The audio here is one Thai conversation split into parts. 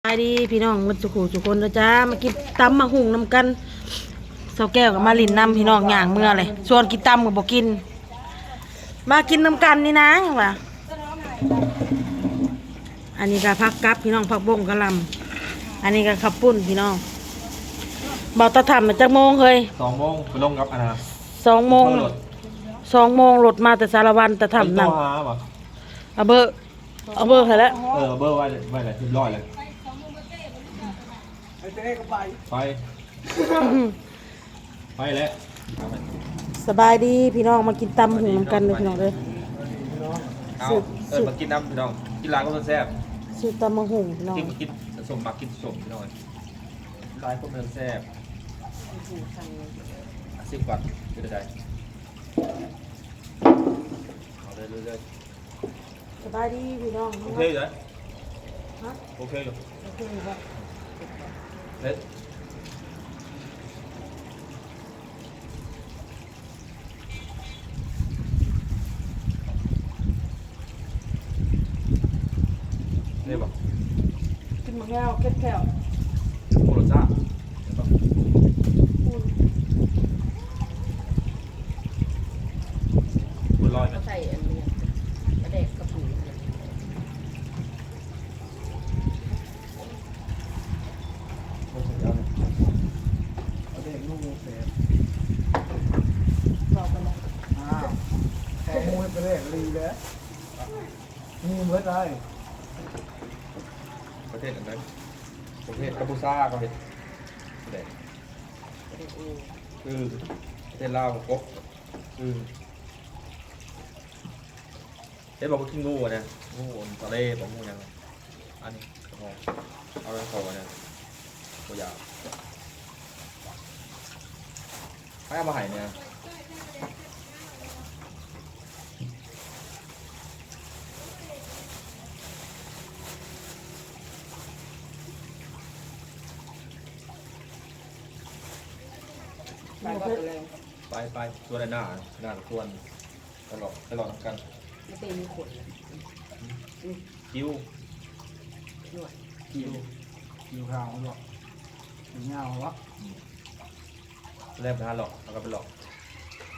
สบายดีพี่น้องมันสุขุสุคนนะจ้ามากินตำมาหุงน้ำกันเสาแก้วกับมาลินน้ำพี่น้องอย่างเมื่อเลยส่วนกินตำกับบอกกิน มากินน้ำกันนี่นะว่ะอันนี้ก็พักกับพี่น้องพักบงกะหลำอันนี้ก็ขับปุ้นพี่น้องบอกตะทำมาจากโมงเฮ้ยสองโมงไปลงกับอันนะสองโมงเข้ารถสองโมงรถมาแต่สารวันตะไปทำโทรนั่งหาป่ะเอาเบอร์เอาเบอร์ให้แล้วเออเบอร์ไว้เลยไว้เลยเรียบร้อยเลย ไป ไปแล้วสบายดีพี่น้องมากินตำหุงน้ำกันเลยพี่น้องเลยเอาสุดเออมากินน้ำพี่น้องกินร้านก็แซ่บซื้อตำมาหุงพี่น้องกินกินสมมักกินสมพี่น้องร้านก็แซ่บสิบบาทก็ได้เอาเลยเลยเลยสบายดีพี่น้องโอเคอยู่ไหมฮะโอเคอยู่โอเคครับ เฮ้ยนี่บอกกินมะแง่วเก็บแก้ว โคโรซ่าเห็นปะ ปูน บุญลอยไหม ใส่อันนี้กระเด็กกระปุกเนี่ย โอ้โหเอาเลย เอาเด็กลูกเสีย เราไปแล้ว อ้าวขโมยไปเลยรีแล้ว นี่เมื่อไรประเทศอะไรประเทศกัมพูชาเขาเห็นประเทศกระเด็กอูคือประเทศลาวกบคือเห็นบอกว่ากินงูอะนะงูทะเลบอกงูยังอันนี้กระเพาะเอาไปขอเนี่ยตัวยาวให้เอามาใหายเนี่ย ไปก็ไปเลยไปไปตัวในหน้าหน้าตัวตลอดตลอดกันไม่เป็นมีขนคิ้วหนวดคิวคิวขาวหรอกคิวเงาวะแรกไปหาหลอกแล้วก็ไปหลอก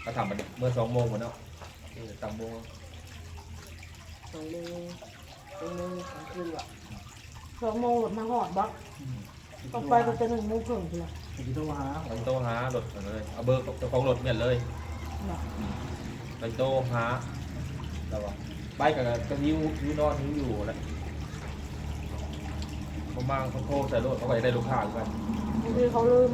ก็ทำมาดิเมื่อสองโมงวันเนาะเออตามโมงสองมือสองมือสองคืนวะสองโมงรถมาหอดบักต้องไปก็จะหนึ่งโมงครึ่งเพื่อ ไปโทรหาไปโตหารถมาเลยเอาเบอร์ของเจ้าของรถเมียนเลยเนาะไปโตหาแล้วว่าไปกับกระยิ้วยิ้วนอนยิ้วอยู่แหล้วเขามาเขาโทรใส่รถเขาก็จะได้ลูกค้ากันบางทีเขาลืม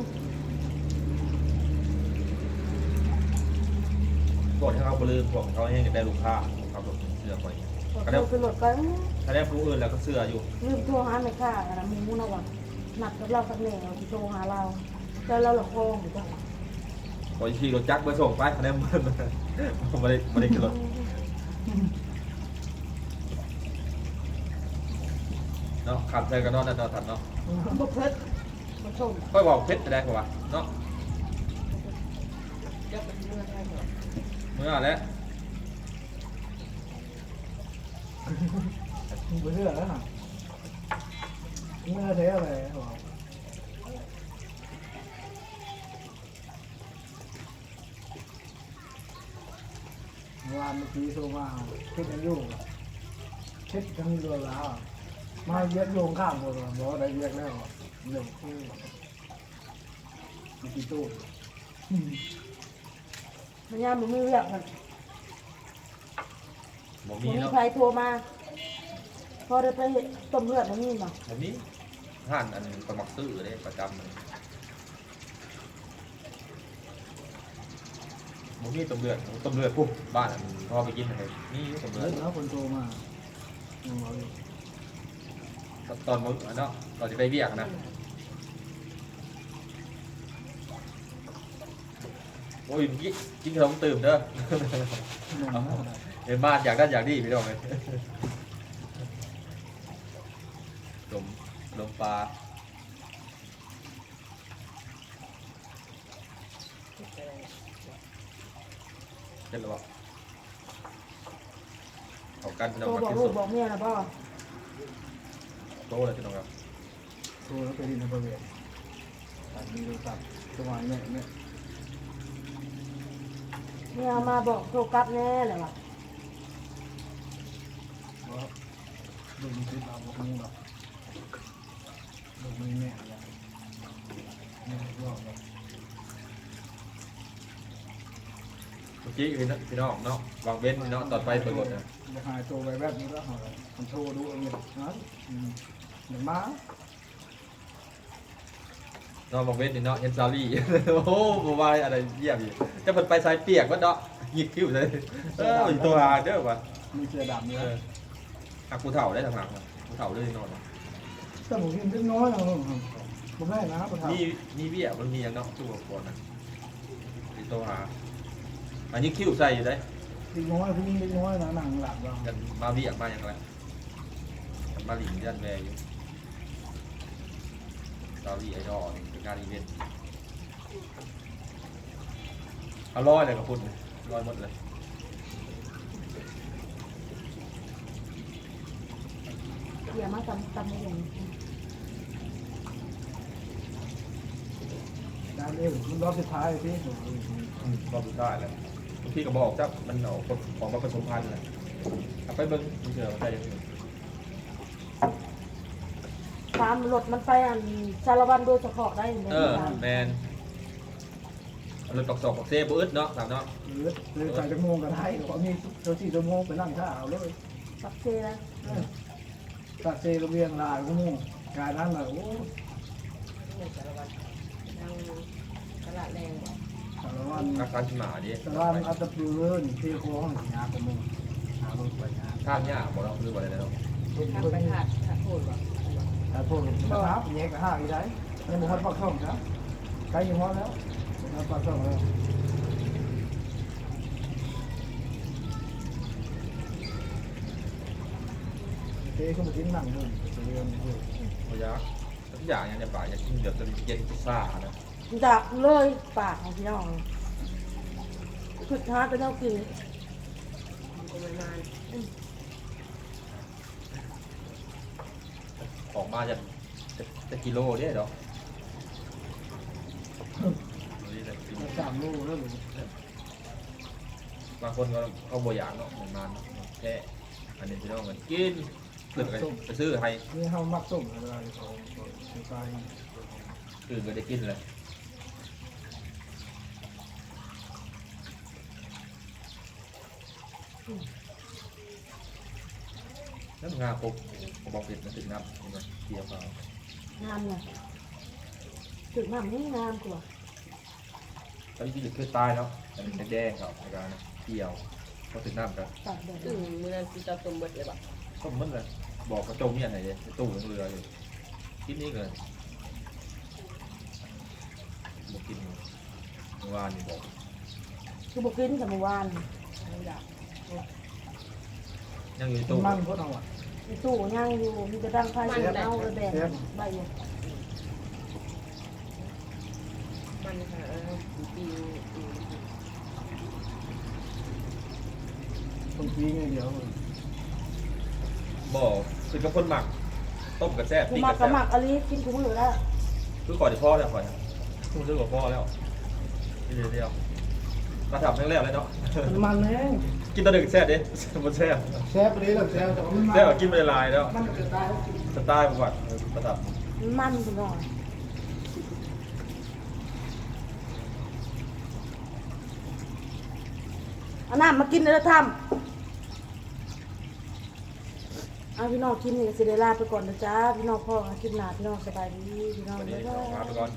กดให้เขาบลืมพวกเขาให้ได้ลูกค้าขับรถเสือไปเขาโทรขึ้นรถไปอื้อถ้าได้ผู้อื่นแล้วก็เสืออยู่ลืมโทรหาแม่ค้าอะนะมีมูนะวะ นัดกับเราสักแหน่เราที่โทรหาเราเจอเราละโคงอยู่จ้ะพอขี่รถจักรไปส่งไปคะแนนมันไม่ได้ไม่ได้ขึ้นรถเนาะขับใจกันเนาะนั่นเนาะทันเนาะบุกเพชรมาชมค่อยบอกเพชรจะได้กว่าเนาะจะเป็นเมื่อได้เหรอเมื่อแล้วมึงไปเรื่อยแล้วน่ะ เมื่อเท่อะไรบอกเมื่อวานเมื่อกี้โทรมาคิดกันอยู่คิดกันเรือแล้ว มาเยียดโยงข้ามหมดเลยบอกได้เยียดแล้วเรื่องคู่มีกี่ตู้มันยามมันมือเรียกมันบ่มีมีเนาะใครโทรมา พอได้ไปเห็นต้มเลือดมันนี่เนาะ บ่มี ห่านอันสมัครซื้อเลยประจำเลยบ่มีต้มเลือดต้มเลือดปุ๊บบ้านอันพอไปกินอะไรนี่ต้มเลือแล้ดวคนโทรมายังบอกอยู่ตอนมื้อเนาะตอนจะไปเบียกนะโอ้ยเมื่อกี้กินขนมตื่มเด้อนมไม่ได้เห็นบ้านอยากได้อยากดีพี่น้องเลยลม ลมปลาเป็นหรือเปล่าเขากันพี่น้องโทรมาบอกกินลูสกดบอกเมียนะพ่อโตเลยพี่น้องครับโทรแล้วไปที่ในบริเวณตัดมีโทรศัพท์จังหวะเนี่ยเนี่ยเนี่ยเอามาบอกโทรกลับแน่เลยว่ะเพราะดูมีคลิปเราบอกงูหรอกดูไม่แน่อะไรเนี่ยรอบเลย เมื่อ กี้พี่น้องพี่น้องเนาะวางเว้นพี่น้องตอนไปเปิดรถนะจะหายตัวไปแบบนี้แล้วเหรอมันโทรดูเอาเงี้ยนะอืมเดี๋ยวมาเนาะวางเว้นนี่เนาะเห็นซารี่โอ้โหบวายอะไรเยี่ยมอยู่จะเปิดไปสายเปียกวะเนาะหยิกคิ้วเลยเอออีกตัวหาเด้อวะมีเสือดำเอเนี่ยอหักกูเถ่าได้ทางหลังกูเถ่าเลยนอนแต่ผมกินเล็กน้อยนะผมไม่นะประธานมีมีเบี้ยมันมีอย่างเนาะตู้ก่อนนะอีกตัวหา อันนี้คิ้วใส่อยู่ได้เล็กน้อยพี่เล็กน้อยนะหนังหลับเรากันมาเบี้ยมาอย่างไรกันมาหลิงยันแบอยู่ซารี่ไอดอลเป็นงานอีเวนต์เอาร้อยเลยกับคุณร้อยหมดเลยเดี๋ยวมาตำตำหงดาวเอ้มันรอบสุดท้ายพี่ รอบสุดท้ายแล้วบางทีก็บอกจ้ามันเอาของมาผสมพันธุ์เลยเอาไปเบิ้งมันเจอมันได้ยังไงตามรถมันไปอันสารวันโดยเฉพาะได้ไหมเออแมนเอาเลยตอกสอกตอกเซ่บื้ดเนาะสามเนาะหรือหรือใส่จะโมงก็ได้เพราะมีตัวสี่ชั่วโมงไปนั่งท่าเอาเลยปักเซนะตัดเซระเบียงลายก็โมงการนั้นแหละโอ้เนี่ยสารวัตรนั่งตลาดแรงบ่สารวัตร อาการขึ้นมาดิสารวัตรอัตตปืนที่โค้งงานก็โมงหาลงไปงานข้ามเนี่ยบอกเราหรือว่าอะไรเนาะทำไปขาดขาดโทษบ่แต่พวกนะครับแยกกับห้าอีได้ในหมู่บ้านปักช่องครับใกล้ยังพอแล้วหมู่บ้านปักช่องแล้วเจ๊ก็มากินหนังเลยเรื่องนี้พยาทุกอย่างเนี่ยในป่าอยากกินเดี๋ยวจะเย็นพิซซ่านะ ดักเลยปากของพี่น้องสุดท้ายเป็นเอากินมันก็ไม่นานออกมาจะจะกิโลเนี่ยเนาะนี่เลยกินสามลูกแล้วหรือบางคนก็เขาบอยากเนาะนานๆแค่อันนี้พี่น้องกันกินเพื่อนก็ไปซื้อให้นี่เขามักส้มอะไรเขาเขาใส่อื่นก็ได้กินเลย น้ำงาปุ๊บผมบอกผิดมันถึงน้ำมันเกี่ยวเขางามเนี่ยจุดน้ำนี่งามกว่าตอนนี้ที่คือตายเนาะแต่มันแดงๆครับในการเกี่ยวเขาถึงน้ำกันตัดแดดอืมมื้อนั้นสิจะต้มเบิดเลยบ่ต้มมันเลยบอกกระจมเนี่ยไหนเลยตู้ยังเรืออยู่คิดนี้เลยบอกกินเมื่อวานนี่บอกคือบุกินกับเมื่อวานไม่อยาก ยังอยู่ในต้ตู้มมันก็เอาอะในตู้ย่างอยู่ มีกระดังไฟเสียเอาระแดงใบอยู่มันค่ะเออปีปีต้มปีนี่เดียวบอกคือกับคนหมัก ต้มกระแซ่บกูปิ้งมากระกระแซ่หมับกอะไรกินกูมือแล้วคือก่อนที่พ่อแล้วก่อนคือเรื่องกับพ่อแล้วนี่เดียวเดียวมาทำครั้งแรกเลยเนาะมันเอง กินตอนดึกแซ่บดิมันแซ่บแซ่บเลยหรอแซ่บแต่มันแซ่บกินไปลายแล้วมันจะตายสไตล์ประวัติประทับมันกูหน่อยเอาน้ำมากินเลยทำเอาพี่น้องกินนี่ก็สิได้ลาไปก่อนนะจ๊ะพี่น้องพ่อกินหนาพี่น้องสบายดีพี่น้องวันนี้บ๊ายขอบาคุณยไปก่อน